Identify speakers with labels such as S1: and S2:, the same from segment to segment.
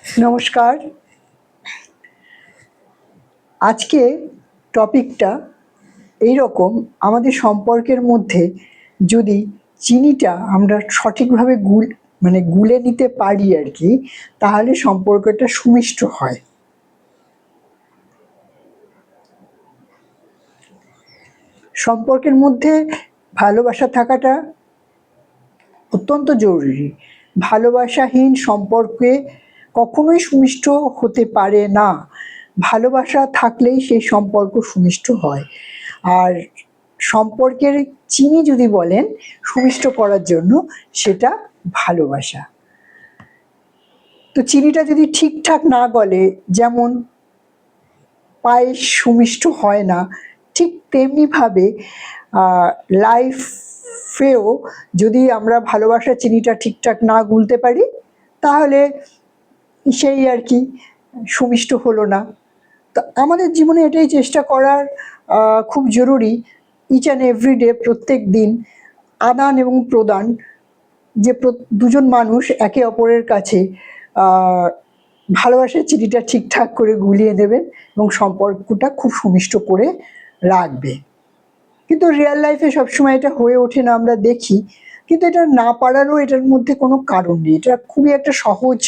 S1: নমস্কার। আজকে টপিকটা এই রকম আমাদের সম্পর্কের মধ্যে যদি চিনিটা আমরা সঠিকভাবে গুল মানে গুলে নিতে পারি আর কি, তাহলে সম্পর্কটা সুমিষ্ট হয়। সম্পর্কের মধ্যে ভালোবাসা থাকাটা অত্যন্ত জরুরি। ভালোবাসাহীন সম্পর্কে কখনোই সুমিষ্ট হতে পারে না। ভালোবাসা থাকলেই সেই সম্পর্ক সুমিষ্ট হয়। আর সম্পর্কের চিনি যদি বলেন, সুমিষ্ট করার জন্য সেটা ভালোবাসা। তো চিনিটা যদি ঠিকঠাক না গলে, যেমন পায়েস সুমিষ্ট হয় না, ঠিক তেমনিভাবে লাইফেও যদি আমরা ভালোবাসার চিনিটা ঠিকঠাক না গুলতে পারি, তাহলে সেই আর কি সুমিষ্ট হলো না। তো আমাদের জীবনে এটাই চেষ্টা করার খুব জরুরি ইচ অ্যান্ড এভরিডে প্রত্যেক দিন আদান এবং প্রদান যে দুজন মানুষ একে অপরের কাছে ভালোবাসার চিঠিটা ঠিকঠাক করে গুলিয়ে নেবেন এবং সম্পর্কটা খুব সুমিষ্ট করে রাখবে। কিন্তু রিয়েল লাইফে সবসময় এটা হয়ে ওঠে না, আমরা দেখি। কিন্তু এটা না পারারও এটার মধ্যে কোনো কারণ নেই। এটা খুবই একটা সহজ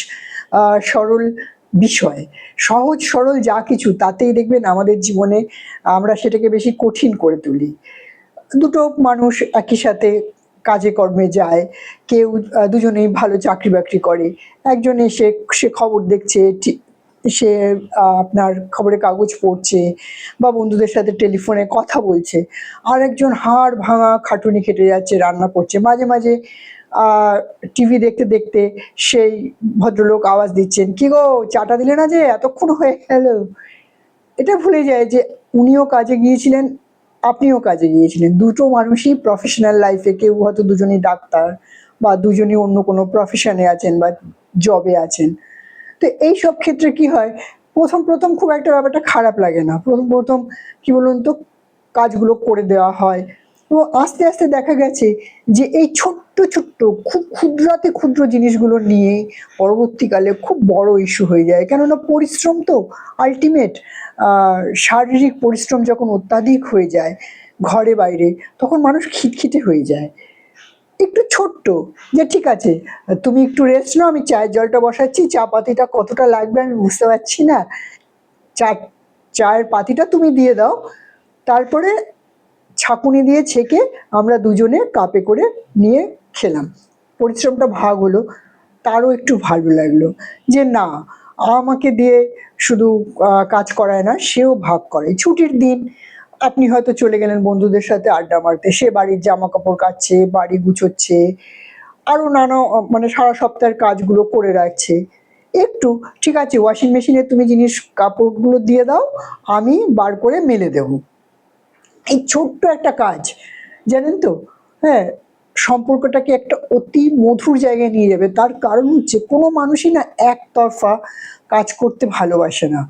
S1: সরল বিষয়। সহজ, সরল যা কিছু, তাতেই দেখবেন আমাদের জীবনে আমরা সেটাকে বেশি কঠিন করে তুলি। দুটো মানুষ একই সাথে কাজে, কর্মে যায়, কেউ দুজনেই ভালো চাকরি বাকরি করে। একজন এসে, সে খবর দেখছে সে আপনার খবরের কাগজ পড়ছে বা বন্ধুদের সাথে টেলিফোনে কথা বলছে। আর একজন হাড় ভাঙা খাটুনি খেটে যাচ্ছে, রান্না করছে। মাঝে মাঝে টিভি দেখতে দেখতে সেই ভদ্রলোক আওয়াজ দিচ্ছেন, কি গো, চাটা দিলে না যে এতক্ষণ হয়ে গেল? এটা ভুলে যায় যে উনিও কাজে গিয়েছিলেন, আপনিও কাজে গিয়েছিলেন। দুটো মানুষই প্রফেশনাল লাইফে কেউ হয়তো দুজনেই ডাক্তার বা দুজনই অন্য কোনো প্রফেশনে আছেন বা জবে আছেন। তো এই সব ক্ষেত্রে কি হয়, প্রথম প্রথম খুব একটা ব্যাপারটা খারাপ লাগে না। প্রথম প্রথম কি বলুন তো, কাজগুলো করে দেওয়া হয়। তো আস্তে আস্তে দেখা গেছে যে এই ছোট্ট ছোট্ট, খুব ক্ষুদ্রাতে ক্ষুদ্র জিনিসগুলো নিয়ে পরবর্তীকালে খুব বড় ইস্যু হয়ে যায়। কেননা পরিশ্রম তো আলটিমেট শারীরিক পরিশ্রম যখন অত্যাধিক হয়ে যায় ঘরে বাইরে, তখন মানুষ খিটখিটে হয়ে যায়। একটু ছোট্ট যে ঠিক আছে, তুমি একটু রেস্ট নাও, আমি চায়ের জলটা বসাচ্ছি, চা পাতিটা কতটা লাগবে আমি বুঝতে পারছি না। চা, চায়ের পাতিটা তুমি দিয়ে দাও, তারপরে ছাঁকুনি দিয়ে ছেঁকে আমরা দুজনে কাপে করে নিয়ে খেলাম। পরিশ্রমটা ভাগ হলো, তারও একটু ভালো লাগল যে না, আমাকে দিয়ে শুধু কাজ করায় না, সেও ভাগ করে। ছুটির দিন আপনি হয়তো চলে গেলেন বন্ধুদের সাথে আড্ডা মারতে, সে বাড়ির জামা কাপড় কাচ্ছে বাড়ি গুছোচ্ছে, আরও নানা মানে সারা সপ্তাহের কাজগুলো করে রাখছে। একটু, ঠিক আছে ওয়াশিং মেশিনে তুমি জিনিস কাপড়গুলো দিয়ে দাও, আমি বার করে মেলে দেবো। এই ছোট্ট একটা কাজ, জানেন তো? হ্যাঁ সম্পর্কটাকে একটা অতি মধুর জায়গায় নিয়ে যাবে। তার কারণ হচ্ছে কোনো মানুষই না একতরফা কাজ করতে ভালোবাসে না।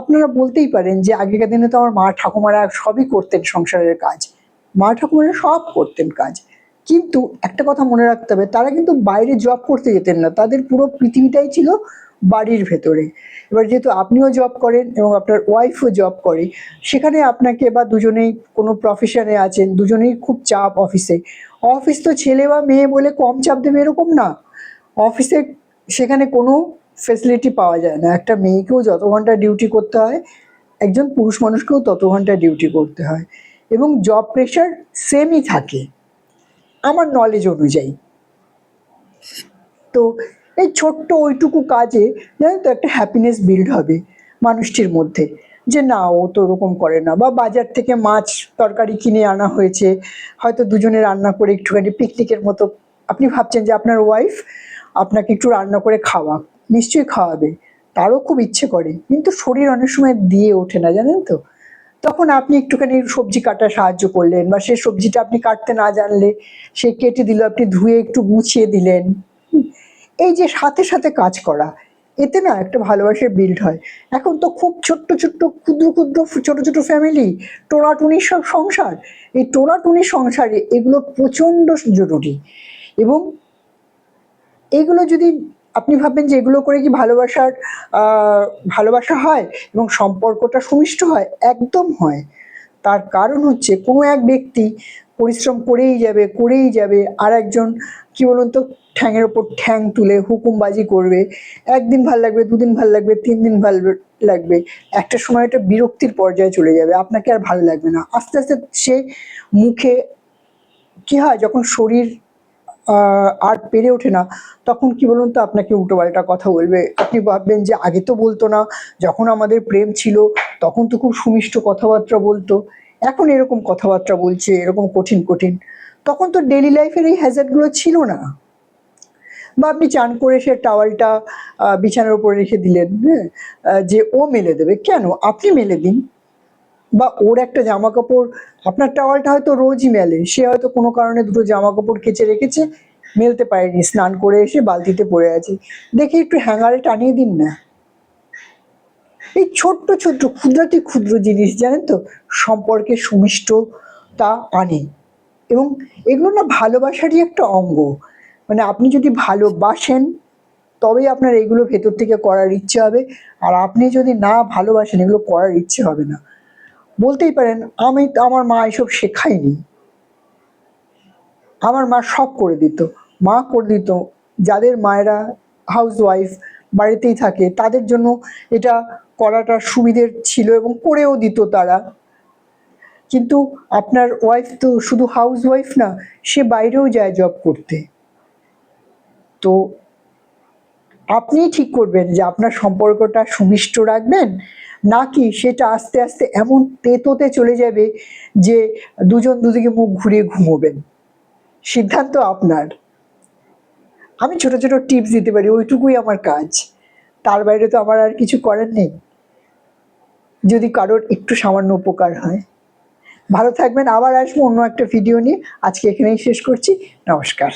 S1: আপনারা বলতেই পারেন যে আগেকার দিনে তো আমার মা ঠাকুমারা সবই করতেন সংসারের কাজ। মা ঠাকুমারা সব করতেন কাজ। কিন্তু একটা কথা মনে রাখতে হবে, তারা কিন্তু বাইরে জব করতে যেতেন না। তাদের পুরো পৃথিবীটাই ছিল বাড়ির ভেতরে। এবার যেহেতু আপনিও জব করেন এবং আপনার ওয়াইফও জব করে, সেখানে আপনাকে বা দুজনেই কোনো প্রফেশনে আছেন, দুজনেই খুব চাপ অফিসে অফিস তো ছেলে বা মেয়ে বলে কম চাপ দেবে এরকম না। অফিসে সেখানে কোনো ফেসিলিটি পাওয়া যায় না। একটা মেয়েকেও যত ঘণ্টা ডিউটি করতে হয়, একজন পুরুষ মানুষকেও তত ঘণ্টা ডিউটি করতে হয়। এবং জব প্রেশার সেমই থাকে। আমার নলেজ অনুযায়ী। তো এই ছোট্ট ওইটুকু কাজে জানেন তো, একটা হ্যাপিনেস বিল্ড হবে মানুষটির মধ্যে। যে না, ও তো ওরকম করে না। বা বাজার থেকে মাছ তরকারি কিনে আনা হয়েছে, হয়তো দুজনে রান্না করে একটুখানি পিকনিকের মতো। আপনি ভাবছেন যে আপনার ওয়াইফ আপনাকে একটু রান্না করে খাওয়া নিশ্চয়ই খাওয়াবে। তারও খুব ইচ্ছে করে, কিন্তু শরীর অনেক সময় দিয়ে ওঠে না, জানেন তো। তখন আপনি একটুখানি সবজি কাটা সাহায্য করলেন, বা সেই সবজিটা আপনি কাটতে না জানলে, সে কেটে দিল, আপনি ধুয়ে একটু গুছিয়ে দিলেন। এই যে সাথে সাথে কাজ করা, এতে না একটা ভালোবাসার বিল্ড হয়। এখন তো খুব ছোট্ট ছোট্ট ক্ষুদ্র ক্ষুদ্র ছোট ছোট ফ্যামিলি টোনাটুনির সব সংসার, এই টোনাটুনির সংসারে এগুলো প্রচণ্ড জরুরি। এবং এগুলো যদি আপনি ভাববেন যে এগুলো করে কি ভালোবাসার ভালোবাসা হয় এবং সম্পর্কটা সুমিষ্ট হয়? একদম হয়। তার কারণ হচ্ছে কোনো এক ব্যক্তি পরিশ্রম করেই যাবে করেই যাবে আর একজন কি বলুন তো ঠ্যাংয়ের ওপর ঠ্যাং তুলে হুকুমবাজি করবে, একদিন ভালো লাগবে, দুদিন ভালো লাগবে তিন দিন ভালো লাগবে, একটা সময় একটা বিরক্তির পর্যায়ে চলে যাবে, আপনাকে আর ভালো লাগবে না। আস্তে আস্তে সে মুখে কি হয়, যখন শরীর আর পেরে ওঠে না, তখন কি বলুন তো, আপনাকে উল্টোপাল্টা কথা বলবে। আপনি ভাববেন যে আগে তো বলতো না, যখন আমাদের প্রেম ছিল, তখন তো খুব সুমিষ্ট কথাবার্তা বলতো। এখন এরকম কথাবার্তা বলছে, এরকম কঠিন কঠিন। তখন তো ডেলি লাইফের এই হ্যাজার্ডগুলো ছিল না। বা আপনি চান করে সে টাওয়ালটা বিছানার উপরে রেখে দিলেন হ্যাঁ? যে ও মেলে দেবে। কেন? আপনি মেলে দিন। বা ওর একটা জামা কাপড় আপনার টাওয়ালটা হয়তো রোজই মেলে। সে হয়তো কোনো কারণে দুটো জামা কাপড় কেচে রেখেছে, মেলতে পারেনি। স্নান করে এসে বালতিতে পড়ে আছে। দেখে একটু হ্যাঙ্গারে টানিয়ে দিন না। এই ছোট্ট ছোট্ট, ক্ষুদ্রাতি ক্ষুদ্র জিনিস, জানেন তো? সম্পর্কে সুমিষ্টতা আনে এবং এগুলো না ভালোবাসারই একটা অঙ্গ। মানে আপনি যদি ভালোবাসেন, তবেই আপনার এগুলো ভেতর থেকে করার ইচ্ছে হবে। আর আপনি যদি না ভালোবাসেন, এগুলো করার ইচ্ছে হবে না। বলতেই পারেন, আমি আমার মা এসব শেখায়নি। আমার মা সব করে দিত। মা করে দিত, যাদের মায়েরা হাউস ওয়াইফ বাড়িতেই থাকে, তাদের জন্য এটা করাটা সুবিধের ছিল এবং করেও দিত তারা। কিন্তু আপনার ওয়াইফ তো শুধু হাউস ওয়াইফ না, সে বাইরেও যায় জব করতে। তো আপনি ঠিক করবেন যে আপনার সম্পর্কটা সুমিষ্ট রাখবেন, নাকি সেটা আস্তে আস্তে এমন তেতোতে চলে যাবে যে দুজন দুদিকে মুখ ঘুরিয়ে ঘুমোবেন? সিদ্ধান্ত আপনার। আমি ছোট ছোট টিপস দিতে পারি, ওইটুকুই আমার কাজ। তার বাইরে তো আমার আর কিছু করার নেই। যদি কারোর একটু সামান্য উপকার হয়। ভালো থাকবেন আবার আসব অন্য একটা ভিডিও নিয়ে। আজকে এখানেই শেষ করছি। নমস্কার।